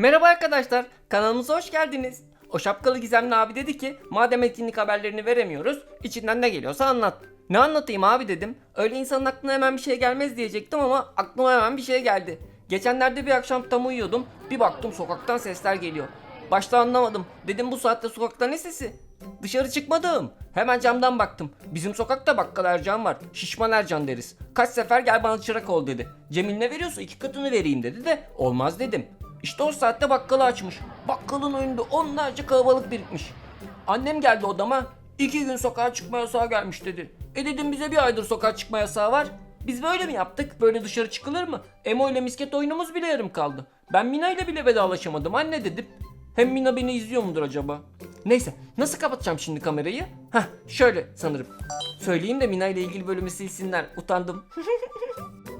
Merhaba arkadaşlar, kanalımıza hoş geldiniz. O şapkalı gizemli abi dedi ki, madem etkinlik haberlerini veremiyoruz, içinden ne geliyorsa anlat. Ne anlatayım abi dedim. Öyle insanın aklına hemen bir şey gelmez diyecektim ama aklıma hemen bir şey geldi. Geçenlerde bir akşam tam uyuyordum, bir baktım sokaktan sesler geliyor. Başta anlamadım. Dedim bu saatte sokakta ne sesi? Dışarı çıkmadım. Hemen camdan baktım. Bizim sokakta bakkal Ercan var. Şişman Ercan deriz. Kaç sefer gel bana çırak ol dedi. Cemil ne veriyorsa iki katını vereyim dedi de olmaz dedim. İşte o saatte bakkalı açmış. Bakkalın önünde onlarca kalabalık birikmiş. Annem geldi odama. iki gün sokağa çıkma yasağı gelmiş dedi. E dedim bize bir aydır sokağa çıkma yasağı var. Biz böyle mi yaptık? Böyle dışarı çıkılır mı? Emo ile misket oyunumuz bile yarım kaldı. Ben Mina ile bile vedalaşamadım anne dedim. Hem Mina beni izliyor mudur acaba? Neyse nasıl kapatacağım şimdi kamerayı? Heh şöyle sanırım. Söyleyeyim de Mina ile ilgili bölümü silsinler. Utandım.